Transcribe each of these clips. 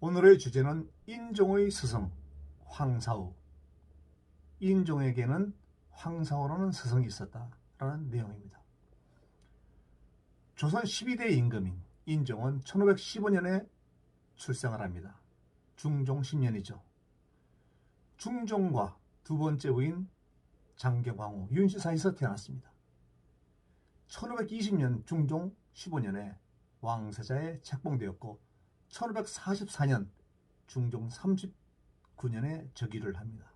오늘의 주제는 인종의 스승 황사우. 인종에게는 황사우라는 스승이 있었다라는 내용입니다. 조선 12대 임금인 인종은 1515년에 출생을 합니다. 중종 10년이죠. 중종과 두 번째 부인 장경황후 윤씨 사이에서 태어났습니다. 1520년 중종 15년에 왕세자에 책봉되었고 1544년 중종 39년에 즉위를 합니다.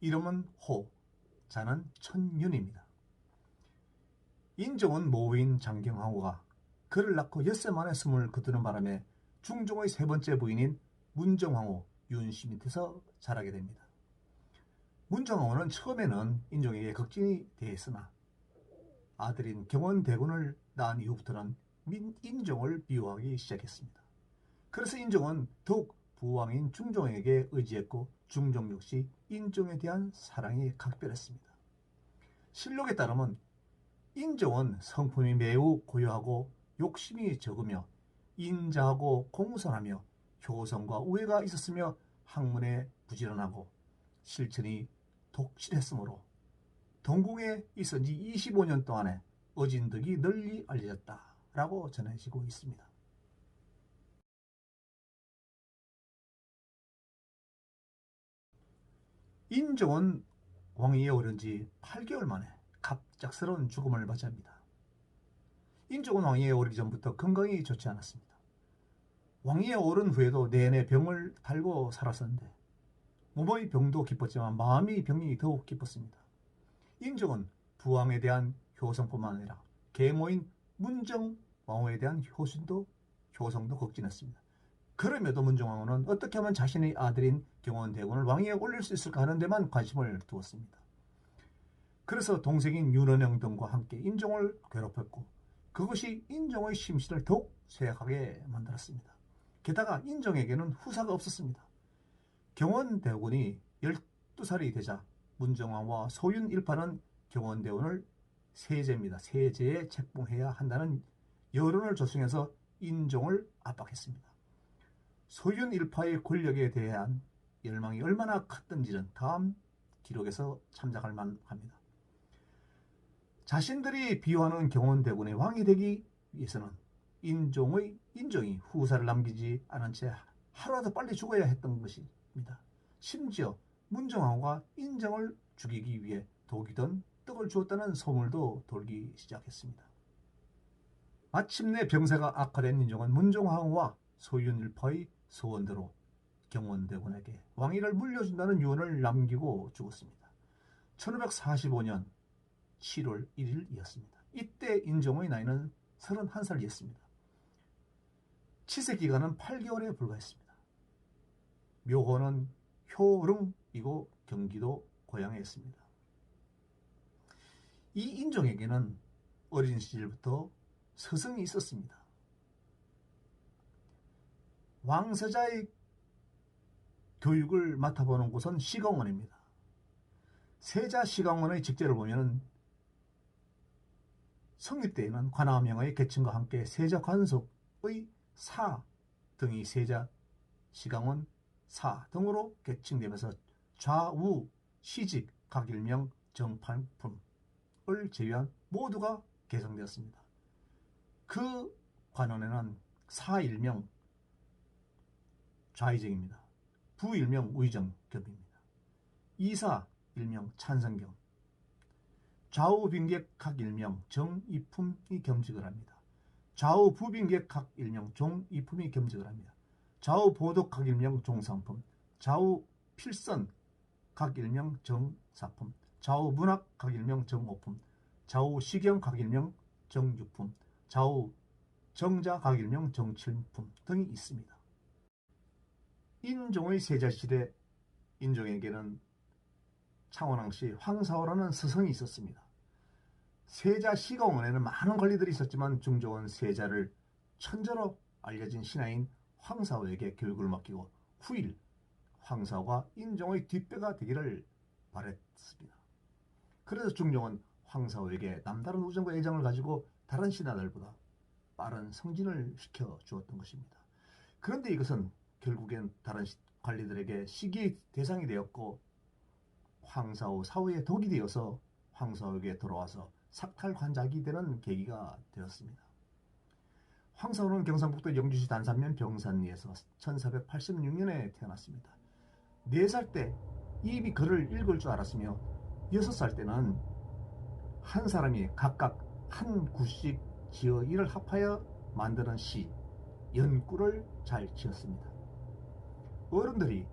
이름은 호, 자는 천윤입니다. 인종은 모인 장경황후가 그를 낳고 엿새 만에 숨을 거두는 바람에 중종의 세 번째 부인인 문정황후 윤씨 밑에서 자라게 됩니다. 문정황후는 처음에는 인종에게 걱정이 되었으나 아들인 경원대군을 낳은 이후부터는 인종을 비호하기 시작했습니다. 그래서 인종은 더욱 부왕인 중종에게 의지했고 중종 역시 인종에 대한 사랑이 각별했습니다. 실록에 따르면 인종은 성품이 매우 고요하고 욕심이 적으며 인자하고 공손하며 효성과 우애가 있었으며 학문에 부지런하고 실천이 독실했으므로 동궁에 있은 지 25년 동안에 어진덕이 널리 알려졌다라고 전해지고 있습니다. 인종은 왕위에 오른 지 8개월 만에 갑작스러운 죽음을 맞이합니다. 인종은 왕위에 오르기 전부터 건강이 좋지 않았습니다. 왕위에 오른 후에도 내내 병을 달고 살았었는데 몸의 병도 기뻤지만 마음의 병이 더욱 기뻤습니다. 인종은 부왕에 대한 효성뿐만 아니라 계모인 문정 왕후에 대한 효순도 효성도 극진했습니다. 그럼에도 문정왕후는 어떻게 하면 자신의 아들인 경원대군을 왕위에 올릴 수 있을까 하는 데만 관심을 두었습니다. 그래서 동생인 윤원영 등과 함께 인종을 괴롭혔고 그것이 인종의 심신을 더욱 쇠약하게 만들었습니다. 게다가 인종에게는 후사가 없었습니다. 경원대군이 12살이 되자 문정왕과 소윤 일파는 경원대군을 세제입니다. 세제에 책봉해야 한다는 여론을 조성해서 인종을 압박했습니다. 소윤 일파의 권력에 대한 열망이 얼마나 컸던지는 다음 기록에서 참작할 만합니다. 자신들이 비호하는 경원대군의 왕이 되기 위해서는 인종의 인종이 후사를 남기지 않은 채 하루라도 빨리 죽어야 했던 것입니다. 심지어 문정왕후가 인정을 죽이기 위해 독이던 떡을 주었다는 소문도 돌기 시작했습니다. 마침내 병세가 악화된 인종은 문정왕후와 소윤일파의 소원대로 경원대군에게 왕위를 물려준다는 유언을 남기고 죽었습니다. 1545년 7월 1일이었습니다. 이때 인종의 나이는 31살이었습니다. 치세 기간은 8개월에 불과했습니다. 묘호는 효릉이고 경기도 고향에 있습니다. 이 인종에게는 어린 시절부터 스승이 있었습니다. 왕세자의 교육을 맡아보는 곳은 시강원입니다. 세자 시강원의 직제를 보면 성립 때에는 관아명의 계층과 함께 세자 관속의 사 등이 세자 시강원 사 등으로 계층되면서 좌우 시직 각 일명 정판품을 제외한 모두가 개성되었습니다. 그 관원에는 사 일명 좌의정입니다. 부 일명 우의정겹입니다. 이사 일명 찬성겸, 좌우 빈객 각 일명 정이품이 겸직을 합니다. 좌우 부빈객 각 일명 종이품이 겸직을 합니다. 좌우 보독 각 일명 종상품, 좌우 필선 각 일명 정사품, 좌우 문학 각 일명 정오품, 좌우 시경 각 일명 정육품, 좌우 정자 각 일명 정칠품 등이 있습니다. 인종의 세자시대 인종에게는 창원왕씨 황사호라는 스승이 있었습니다. 세자 시공원에는 많은 관리들이 있었지만 중종은 세자를 천재로 알려진 신하인 황사호에게 교육을 맡기고 후일 황사호가 인종의 뒷배가 되기를 바랬습니다. 그래서 중종은 황사호에게 남다른 우정과 애정을 가지고 다른 신하들보다 빠른 성진을 시켜 주었던 것입니다. 그런데 이것은 결국엔 다른 시- 관리들에게 시기의 대상이 되었고 황사후 사후에 독이 되어서 황사후에게 돌아와서 삭탈 관작이 되는 계기가 되었습니다. 황사후는 경상북도 영주시 단산면 병산리에서 1486년에 태어났습니다. 4살 때 입이 글을 읽을 줄 알았으며 6살 때는 한 사람이 각각 한 구씩 지어 이를 합하여 만드는 시, 연구를 잘 지었습니다. 어른들이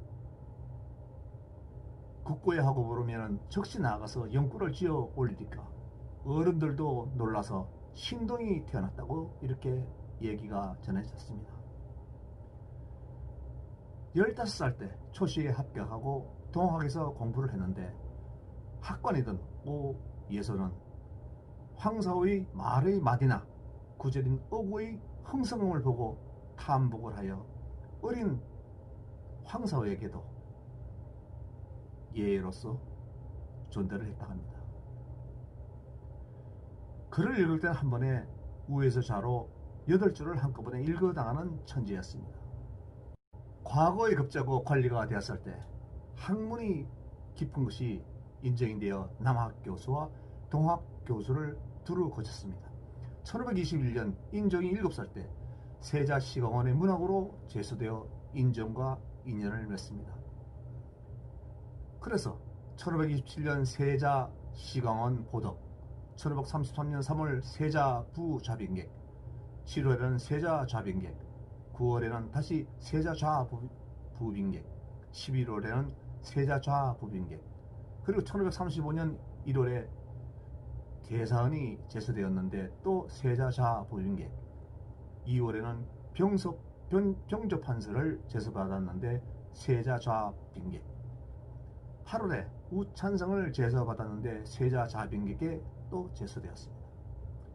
국고에 하고 부르면 적시 나가서 연구를 지어 올리니까 어른들도 놀라서 신동이 태어났다고 이렇게 얘기가 전해졌습니다. 15살 때 초시에 합격하고 동학에서 공부를 했는데 학관이든 오 예서는 황사의 말의 마디나 구절인 어구의 흥성음을 보고 탐복을 하여 어린 황사회에게도 예로서 존대를 했다 합니다. 글을 읽을 때는 한 번에 우에서 좌로 여덟 줄을 한꺼번에 읽어당하는 천재였습니다. 과거에 급자고 관리가 되었을 때 학문이 깊은 것이 인정이 되어 남학 교수와 동학 교수를 두루 거쳤습니다. 1521년 인종이 7살 때 세자 시공원의 문학으로 제수되어 인정과 인연을 맺습니다. 그래서 1527년 세자 시강원 보덕, 1533년 3월 세자 부좌빙객, 7월에는 세자 좌빙객, 9월에는 다시 세자 좌부빙객, 11월에는 세자 좌부빙객, 그리고 1535년 1월에 대사원이 제수되었는데 또 세자 좌부빙객, 2월에는 병석 병, 병조 판서를 제수받았는데 세자 좌빙객, 8월에 우찬성을 제수받았는데 세자 좌빙객에 또 제수되었습니다.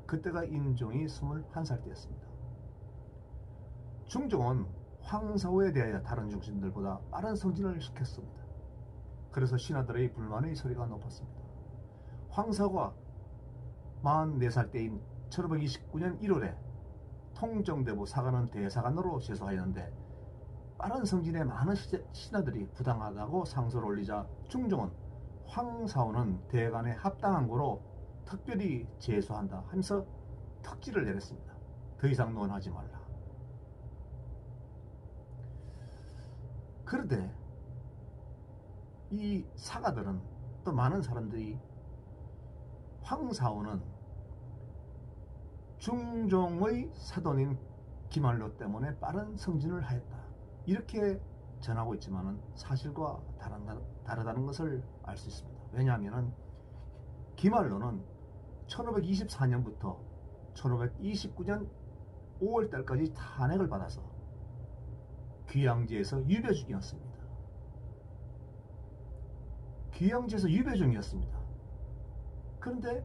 그때가 인종이 21살 때였습니다. 중종은 황사후에 대하여 다른 중신들보다 빠른 성진을 시켰습니다. 그래서 신하들의 불만의 소리가 높았습니다. 황사가 44살 때인 1529년 1월에 통정대부 사관원 대사관으로 제소하였는데 빠른 성진에 많은 신하들이 부당하다고 상소를 올리자 중종은 황사후는 대관에 합당한 거로 특별히 제소한다 하면서 특지를 내렸습니다. 더 이상 논하지 말라. 그런데 이 사가들은 또 많은 사람들이 황사후는 중종의 사돈인 김한로 때문에 빠른 성진을 하였다. 이렇게 전하고 있지만 사실과 다르다는 것을 알 수 있습니다. 왜냐하면 김한로는 1524년부터 1529년 5월달까지 탄핵을 받아서 귀양지에서 유배 중이었습니다. 귀양지에서 유배 중이었습니다. 그런데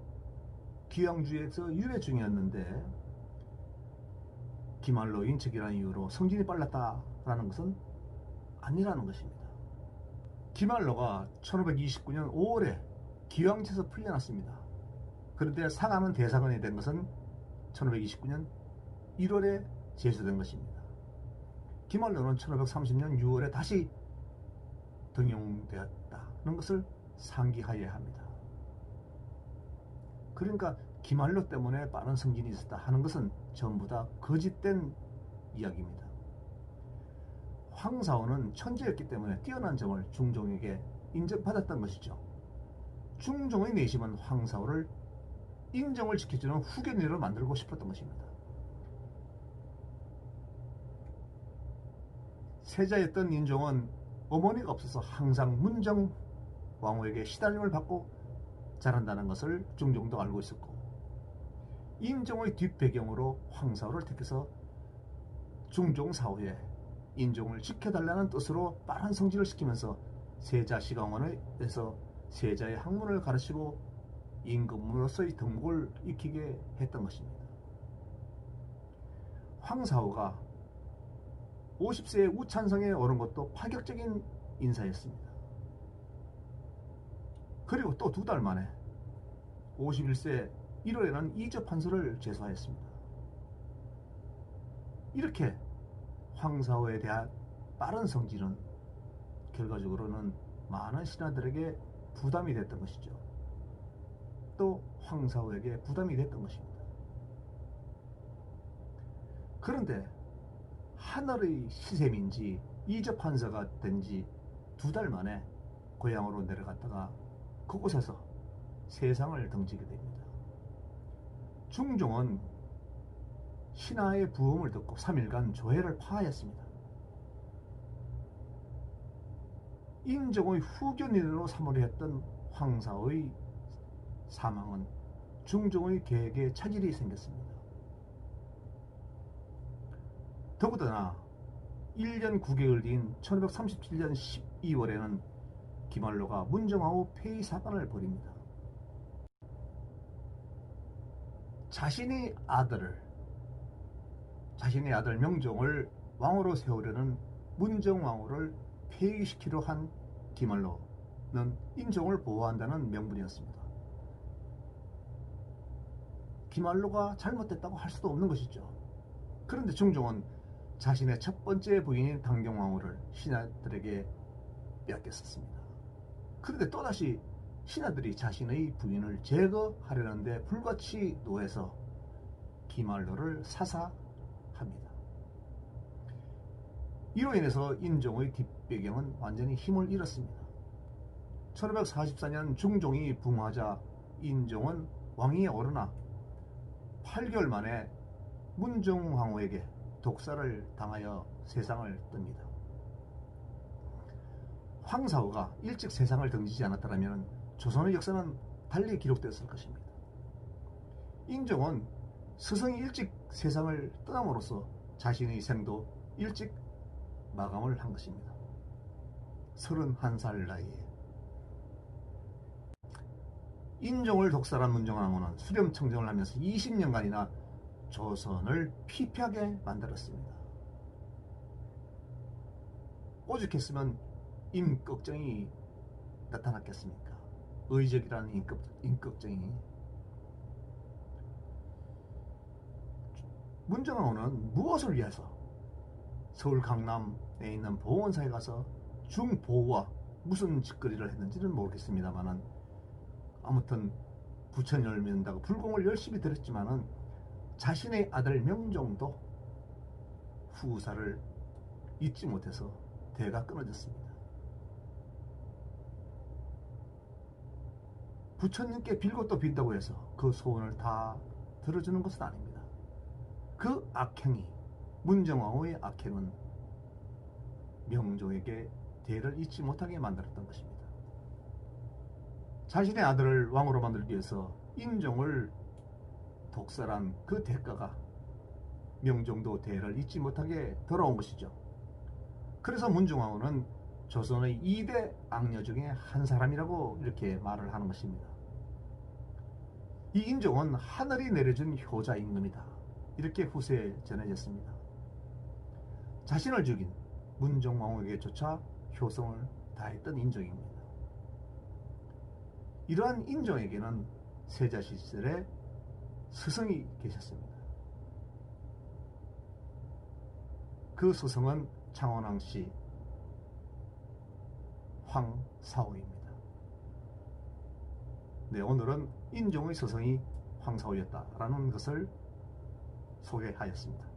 귀양주에서 유배 중이었는데 기말로 인척이라는 이유로 성진이 빨랐다라는 것은 아니라는 것입니다. 기말로가 1529년 5월에 기왕지에서 풀려났습니다. 그런데 상하는 대사관이 된 것은 1529년 1월에 제수된 것입니다. 기말로는 1530년 6월에 다시 등용되었다는 것을 상기하여야 합니다. 그러니까 기말로 때문에 빠른 성진이 있었다 하는 것은 전부 다 거짓된 이야기입니다. 황사원은 천재였기 때문에 뛰어난 점을 중종에게 인정받았던 것이죠. 중종의 내심은 황사호를 인정을 지켜주는 후견인으로 만들고 싶었던 것입니다. 세자였던 인종은 어머니가 없어서 항상 문정 왕후에게 시달림을 받고 자란다는 것을 중종도 알고 있었고 인종의 뒷배경으로 황사호를 택해서 중종 사후에 인종을 지켜달라는 뜻으로 빠른 성질을 시키면서 세자 시강원에서 세자의 학문을 가르치고 임금으로서의 덕목을 익히게 했던 것입니다. 황사후가 50세의 우찬성에 오른 것도 파격적인 인사였습니다. 그리고 또 두 달 만에 51세 1월에는 이접판서를 제소하였습니다. 이렇게 황사후에 대한 빠른 성질은 결과적으로는 많은 신하들에게 부담이 됐던 것이죠. 또 황사후에게 부담이 됐던 것입니다. 그런데 하늘의 시샘인지 이적 환사가 된 지 두 달 만에 고향으로 내려갔다가 그곳에서 세상을 등지게 됩니다. 중종은 신하의 부음을 듣고 3일간 조회를 파하였습니다. 인종의 후견인으로 사물이 했던 황사의 사망은 중종의 계획에 차질이 생겼습니다. 더구나 1년 9개월 뒤인 1537년 12월에는 김한로가 문정왕후 폐위 사건을 벌입니다. 자신의 아들을 자신의 아들 명종을 왕으로 세우려는 문정왕후를 폐위시키려 한 김한로는 인종을 보호한다는 명분이었습니다. 김한로가 잘못됐다고 할 수도 없는 것이죠. 그런데 중종은 자신의 첫 번째 부인인 당경왕후를 신하들에게 빼앗겼었습니다. 그런데 또다시 신하들이 자신의 부인을 제거하려는데 불같이 노해서 기말로를 사사합니다. 이로 인해서 인종의 뒷배경은 완전히 힘을 잃었습니다. 1544년 중종이 붕하자 인종은 왕위에 오르나 8개월 만에 문종왕후에게 독사를 당하여 세상을 뜹니다. 황사후가 일찍 세상을 등지지 않았다면 조선의 역사는 달리 기록되었을 것입니다. 인종은 스승이 일찍 세상을 떠남으로써 자신의 생도 일찍 마감을 한 것입니다. 31살 나이에 인종을 독살한 문정왕후는 수렴청정을 하면서 20년간이나 조선을 피폐하게 만들었습니다. 오죽했으면 임꺽정이 나타났겠습니까? 의적이라는 임꺽, 임꺽정이 문정왕후는 무엇을 위해서 서울 강남에 있는 보건사에 가서 중보와 무슨 짓거리를 했는지는 모르겠습니다만은 아무튼 부처님을 믿는다고 불공을 열심히 들었지만은 자신의 아들 명종도 후사를 잊지 못해서 대가 끊어졌습니다. 부처님께 빌고 또 빈다고 해서 그 소원을 다 들어주는 것은 아닙니다. 그 악행이 문정왕후의 악행은 명종에게 대를 잊지 못하게 만들었던 것입니다. 자신의 아들을 왕으로 만들기 위해서 인종을 독살한 그 대가가 명종도 대를 잊지 못하게 돌아온 것이죠. 그래서 문중왕후는 조선의 2대 악녀 중에 한 사람이라고 이렇게 말을 하는 것입니다. 이 인종은 하늘이 내려준 효자 임금이다. 이렇게 후세에 전해졌습니다. 자신을 죽인 문종왕후에게조차 효성을 다했던 인종입니다. 이러한 인종에게는 세자 시절에 스승이 계셨습니다. 그 스승은 창원왕 씨 황사호입니다. 네, 오늘은 인종의 스승이 황사호였다라는 것을 소개하였습니다.